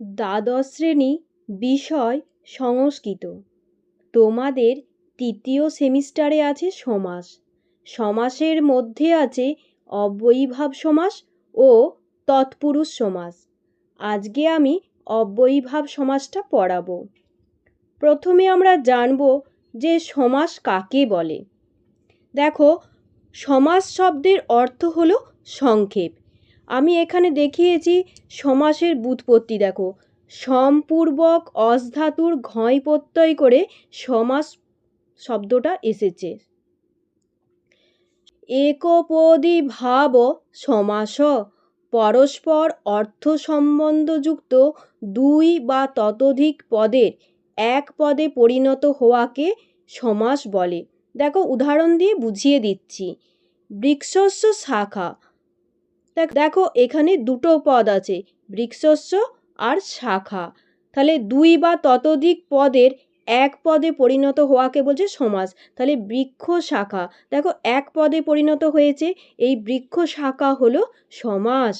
দ্বাদশ শ্রেণি বিষয় সংস্কৃত। তোমাদের তৃতীয় সেমিস্টারে আছে সমাস। সমাসের মধ্যে আছে অব্যয়ীভাব সমাস ও তৎপুরুষ সমাস। আজকে আমি অব্যয়ীভাব সমাসটা পড়াবো। প্রথমে আমরা জানব যে সমাস কাকে বলে। দেখো, সমাস শব্দের অর্থ হলো সংক্ষেপ। আমি এখানে দেখিয়েছি সমাসের ব্যুৎপত্তি দেখো। সম্পূর্বক অস ধাতুর ঘয় প্রত্যয় করে সমাস শব্দটা এসেছে। একপদী ভাব সমাস, পরস্পর অর্থ সম্বন্ধযুক্ত দুই বা ততোধিক পদের এক পদে পরিণত হওয়াকে সমাস বলে। দেখো, উদাহরণ দিয়ে বুঝিয়ে দিচ্ছি। বৃক্ষস্য শাখা দেখো, এখানে দুটো পদ আছে, বৃক্ষস্য আর শাখা। তাহলে দুই বা ততোধিক পদের এক পদে পরিণত হওয়াকে বলছে সমাস। তাহলে বৃক্ষ শাখা। দেখো, এক পদে পরিণত হয়েছে, এই বৃক্ষ শাখা হলো সমাস।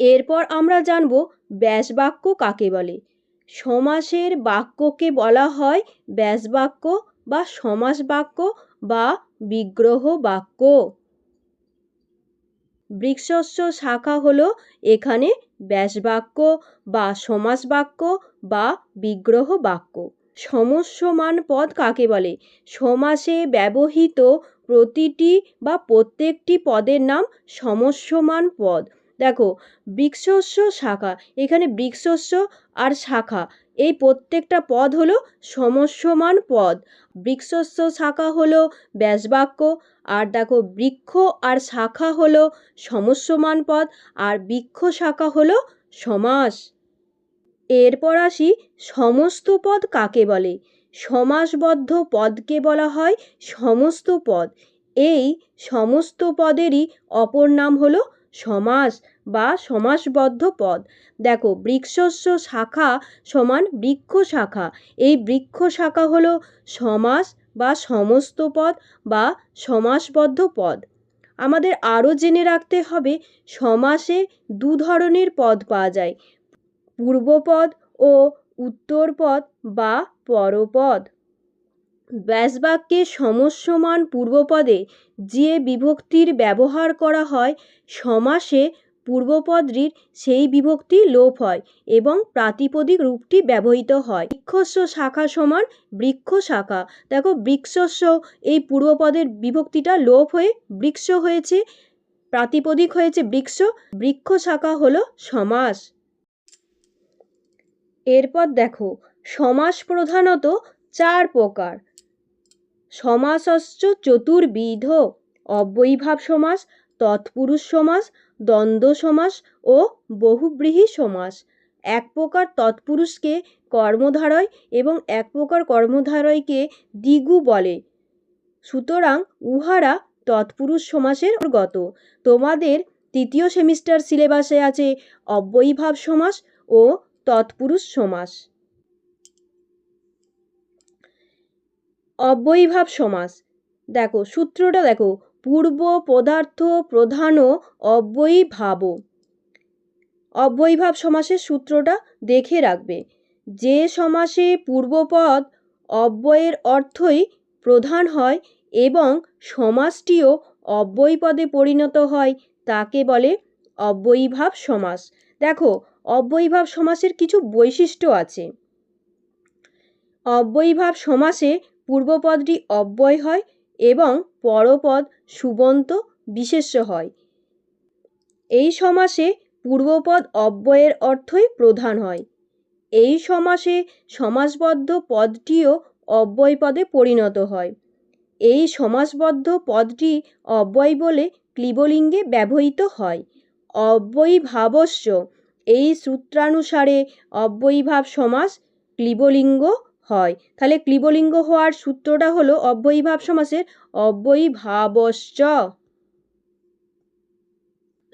এরপর আমরা জানব ব্যাসবাক্য কাকে বলে। সমাসের বাক্যকে বলা হয় ব্যাসবাক্য বা সমাস বাক্য বা বিগ্রহ বাক্য বৃক্ষস্য শাখা হলো এখানে ব্যাসবাক্য বা সমাস বাক্য বা বিগ্রহ বাক্য সমস্যমান পদ কাকে বলে? সমাসে ব্যবহৃত প্রতিটি বা প্রত্যেকটি পদের নাম সমস্যমান পদ। দেখো, বৃক্ষস্য শাখা, এখানে বৃক্ষস্য আর শাখা, এই প্রত্যেকটা পদ হলো সমস্যমান পদ। বৃক্ষস্য শাখা হলো ব্যাসবাক্য আর দেখো বৃক্ষ আর শাখা হলো সমস্যমান পদ, আর বৃক্ষ শাখা হলো সমাস। এরপর আসি সমস্ত পদ কাকে বলে? সমাসবদ্ধ পদকে বলা হয় সমস্ত পদ। এই সমস্ত পদেরই অপর নাম হলো সমাস বা সমাসবদ্ধ পদ। দেখো বৃক্ষস্য শাখা সমান বৃক্ষ শাখা। এই বৃক্ষ শাখা হলো সমাস বা সমস্ত পদ বা সমাসবদ্ধ পদ। আমাদের আরও জেনে রাখতে হবে, সমাসে দু ধরনের পদ পাওয়া যায়, পূর্বপদ ও উত্তরপদ বা পরপদ। ব্যাসবাক্যে সমস্যমান পূর্বপদে যে বিভক্তির ব্যবহার করা হয়, সমাসে পূর্বপদটির সেই বিভক্তি লোপ হয় এবং প্রাতিপদিক রূপটি ব্যবহৃত হয়। বৃক্ষস্য শাখা সমান বৃক্ষ শাখা। দেখো, বৃক্ষস্য এই পূর্বপদের বিভক্তিটা লোপ হয়ে বৃক্ষ হয়েছে, প্রাতিপদিক হয়েছে বৃক্ষ বৃক্ষ শাখা হলো সমাস। এরপর দেখো, সমাস প্রধানত চার প্রকার। সমাসশ্চ চতুর্বিধ, অব্যয়ীভাব সমাস তৎপুরুষ সমাস, দ্বন্দ্ব সমাস ও বহুব্রীহি সমাস। এক প্রকার তৎপুরুষকে কর্মধারয় এবং এক প্রকার কর্মধারয়কে দ্বিগু বলে। সুতরাং উহারা তৎপুরুষ সমাসের গত তোমাদের তৃতীয় সেমিস্টার সিলেবাসে আছে অব্যয়ীভাব সমাস ও তৎপুরুষ সমাস। অব্যয়ীভাব সমাস। দেখো, সূত্রটা দেখো। পূর্ব পদার্থ প্রধান অব্যয়ীভাব। অব্যয়ীভাব সমাসের সূত্রটা দেখে রাখবে। যে সমাসে পূর্বপদ অব্যয়ের অর্থই প্রধান হয় এবং সমাসটিও অব্যয়ীপদে পরিণত হয়, তাকে বলে অব্যয়ীভাব সমাস। দেখো, অব্যয়ীভাব সমাসের কিছু বৈশিষ্ট্য আছে। অব্যয়ীভাব সমাসে পূর্বপদটি অব্যয় হয় এবং পরপদ সুবন্ত বিশেষ্য হয়। এই সমাসে পূর্বপদ অব্যয়ের অর্থই প্রধান হয়। এই সমাসে সমাসবদ্ধ পদটিও অব্যয় পদে পরিণত হয়। এই সমাসবদ্ধ পদটি অব্যয় বলে ক্লিবলিঙ্গে ব্যবহৃত হয়। অব্যয়ীভাবস্য এই সূত্রানুসারে অব্যয়ীভাব সমাস ক্লিবলিঙ্গ হয়। তাহলে ক্লিবলিঙ্গ হওয়ার সূত্রটা হলো অব্যয়ীভাব সমাসের অব্যয়ীভাবশ্চ।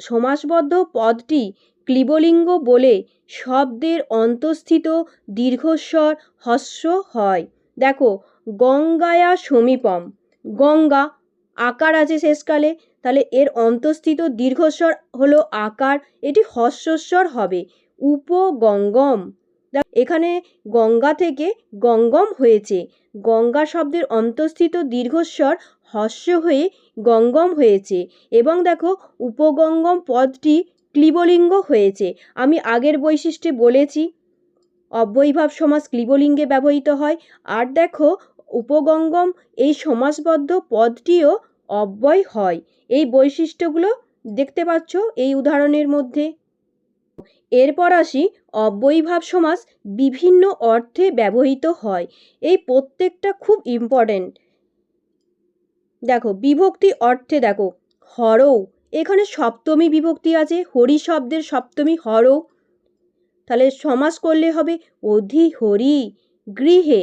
সমাসবদ্ধ পদটি ক্লিবলিঙ্গ বলে শব্দের অন্তঃস্থিত দীর্ঘস্বর হস্য হয়। দেখো, গঙ্গায়া সমীপম। গঙ্গা আকার আছে শেষকালে। তাহলে এর অন্তঃস্থিত দীর্ঘস্বর হলো আকার। এটি হস্যস্বর হবে। উপগঙ্গম। এখানে গঙ্গা থেকে গঙ্গম হয়েছে। গঙ্গা শব্দের অন্তঃস্থিত দীর্ঘস্বর হস্য হয়ে গঙ্গম হয়েছে এবং দেখো উপগঙ্গম পদটি ক্লিবলিঙ্গ হয়েছে। আমি আগের বৈশিষ্ট্যে বলেছি, অব্যয়ীভাব সমাস ক্লিবলিঙ্গে ব্যবহৃত হয়। আর দেখো উপগঙ্গম এই সমাসবদ্ধ পদটিও অব্যয় হয়। এই বৈশিষ্ট্যগুলো দেখতে পাচ্ছ এই উদাহরণের মধ্যে। এরপর আসি অব্যয়ীভাব সমাস বিভিন্ন অর্থে ব্যবহৃত হয়। এই প্রত্যেকটা খুব ইম্পর্ট্যান্ট দেখো, বিভক্তি অর্থে দেখো হরৌ এখানে সপ্তমী বিভক্তি আছে, হরি শব্দের সপ্তমী হরৌ তাহলে সমাস করলে হবে অধি হরি গৃহে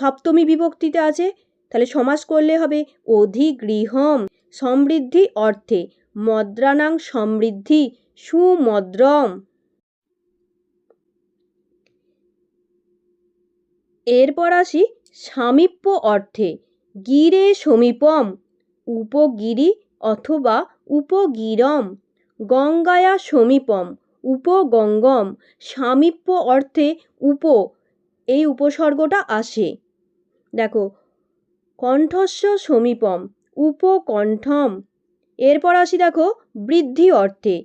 সপ্তমী বিভক্তিতে আছে, তাহলে সমাস করলে হবে অধি গৃহম সমৃদ্ধি অর্থে। মদ্রানাং সমৃদ্ধি, সুমদ্রম। এরপর আসি সামীপ্য অর্থে। গিরে সমীপম, উপগিরি অথবা উপগিরম। গঙ্গায়া সমীপম, উপগঙ্গম। সামীপ্য অর্থে উপ, এই উপসর্গটা আসে। দেখো, কণ্ঠস্ব সমীপম, উপকণ্ঠম। এরপর আসি দেখো, বৃদ্ধি অর্থে,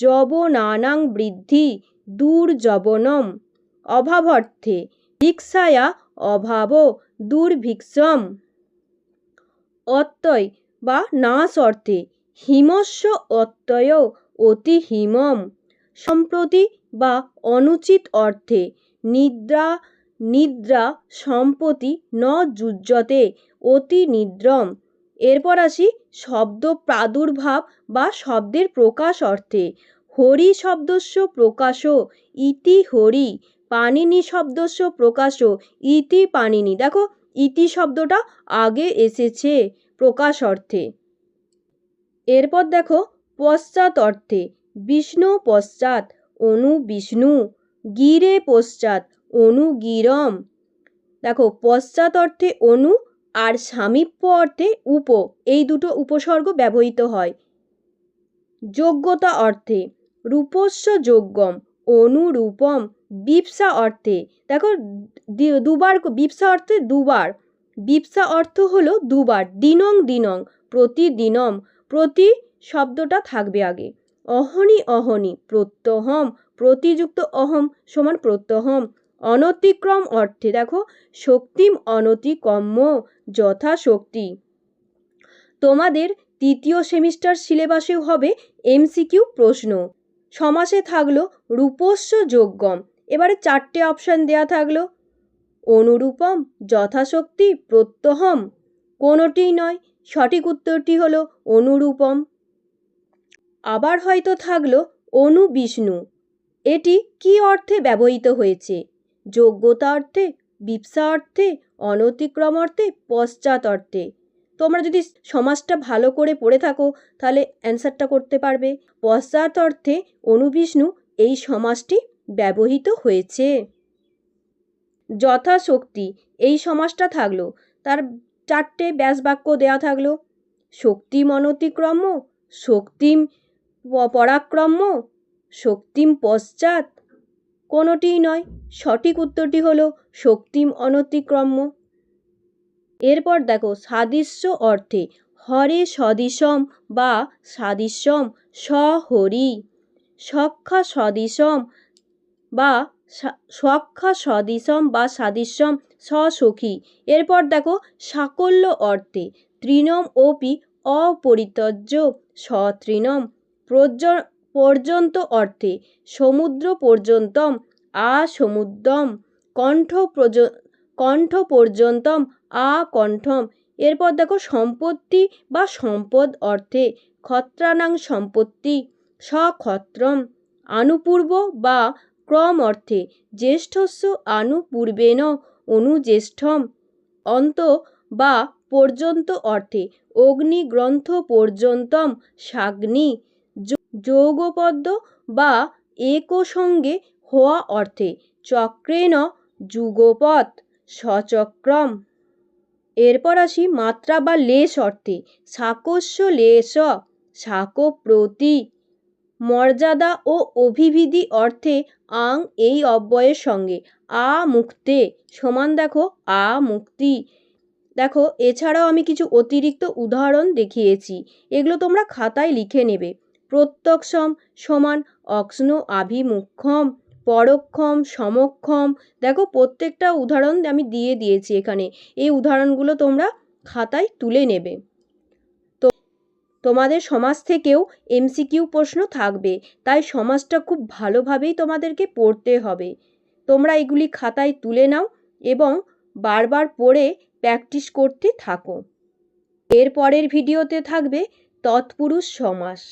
যবনানাং বৃদ্ধি, দুর্যবনম। অভাব অর্থে ভিক্ষায়া অভাব দুর্ভিক্ষম। অত্যয় বা নাশ অর্থে হিমস্য অত্যয় অতি হিমম। সম্প্রতি বা অনুচিত অর্থে নিদ্রা নিদ্রা সম্পত্তি ন যুজ্যতে অতি নিদ্রম। এরপর আসি শব্দ প্রাদুর্ভাব বা শব্দের প্রকাশ অর্থে। হরি শব্দস্য প্রকাশ, ইতি হরি পানিনি শব্দস্য প্রকাশ ইতি পানিনি। দেখো, ইতি শব্দটা আগে এসেছে প্রকাশ অর্থে। এরপর দেখো, পশ্চাৎ অর্থে, বিষ্ণু পশ্চাৎ, অনু বিষ্ণু, গিরে পশ্চাৎ, অনু গিরম। দেখো, পশ্চাৎ অর্থে অনু আর সামীপ্য অর্থে উপ, এই দুটো উপসর্গ ব্যবহৃত হয়। যোগ্যতা অর্থে, রূপস্য যোগ্যম অনুরূপম। বিপসা অর্থে, দেখো দুবার বিপসা অর্থে দুবার। বিপসা অর্থ হলো দুবার, দিনং দিনং, প্রতিদিনম। প্রতি শব্দটা থাকবে আগে। অহনি অহনি, প্রত্যহম, প্রতিযুক্ত অহম সমান প্রত্যহম। অনতিক্রম অর্থে, দেখো, শক্তিম অনতিকম্য, যথাশক্তি। তোমাদের তৃতীয় সেমিস্টার সিলেবাসেও হবে এমসিকিউ প্রশ্ন। সমাসে থাকল রূপস্য যোগ্যম। এবারে চারটে অপশান দেয়া থাকল। অনুরূপম, যথাশক্তি, প্রত্যহম। কোনোটিই নয়, সঠিক উত্তরটি হলো অনুরূপম। আবার হয়তো থাকল অনুবিষ্ণু। এটি কি অর্থে ব্যবহৃত হয়েছে? যোগ্যতা অর্থে, বিপসা অর্থে, অনতিক্রম অর্থে, পশ্চাৎ অর্থে। তোমরা যদি সমাজটা ভালো করে পড়ে থাকো, তাহলে অ্যান্সারটা করতে পারবে। পশ্চাৎ অর্থে অনুবিষ্ণু এই সমাজটি ব্যবহৃত হয়েছে। যথাশক্তি, এই সমাজটা থাকল। তার চারটে ব্যাস বাক্য দেওয়া থাকল। শক্তিম অনতিক্রম্য, শক্তিম পরাক্রম্য, শক্তিম পশ্চাৎ। কোনোটিই নয়, সঠিক উত্তরটি হলো শক্তিম অনতিক্রম্য। এরপর দেখো সাদৃশ্য অর্থে হরে সদৃশম বা সাদৃশ্যম সহরি। সখ্যা সদৃশম বা সখ্যা সদিশম বা সাদৃশ্যম সসখী। এরপর দেখো সাকল্য অর্থে তৃণম ওপি অপরিতজ্য সতৃণম। পর্যন্ত অর্থে সমুদ্র পর্যন্তম, আসমুদ্রম। কণ্ঠ কণ্ঠ পর্যন্তম, আ কণ্ঠম। এরপর দেখো সম্পত্তি বা সম্পদ অর্থে ক্ষত্রানাং সম্পত্তি সক্ষত্রম আনুপূর্ব বা ক্রম অর্থে জ্যেষ্ঠস্য আনুপূর্বেণ অনুজ্যেষ্ঠম। অন্ত বা পর্যন্ত অর্থে অগ্নিগ্রন্থ পর্যন্তম, সাগ্নি। যৌগপদ্য বা একসঙ্গে হওয়া অর্থে চক্রেণ যুগপৎ। সচক্রম। এরপর আসি মাত্রা বা লেশ অর্থে। শাকস্য লেশ শাক প্রতি। মর্যাদা ও অভিবিধি অর্থে আং এই অব্যয়ের সঙ্গে। আ মুক্তে, সমান দেখো, আ মুক্তি। দেখো, এছাড়াও আমি কিছু অতিরিক্ত উদাহরণ দেখিয়েছি। এগুলো তোমরা খাতায় লিখে নেবে। প্রত্যক্ষম সমান অক্ষ্ণ আভিমুখ্যম। পরক্ষম, সমক্ষম। দেখো, প্রত্যেকটা উদাহরণ আমি দিয়ে দিয়েছি এখানে। এই উদাহরণগুলো তোমরা খাতায় তুলে নেবে। তো, তোমাদের সমাজ থেকেও এমসিকিউ প্রশ্ন থাকবে। তাই সমাজটা খুব ভালোভাবেই তোমাদেরকে পড়তে হবে। তোমরা এগুলি খাতায় তুলে নাও এবং বারবার পড়ে প্র্যাকটিস করতে থাকো। এরপরের ভিডিওতে থাকবে তৎপুরুষ সমাস।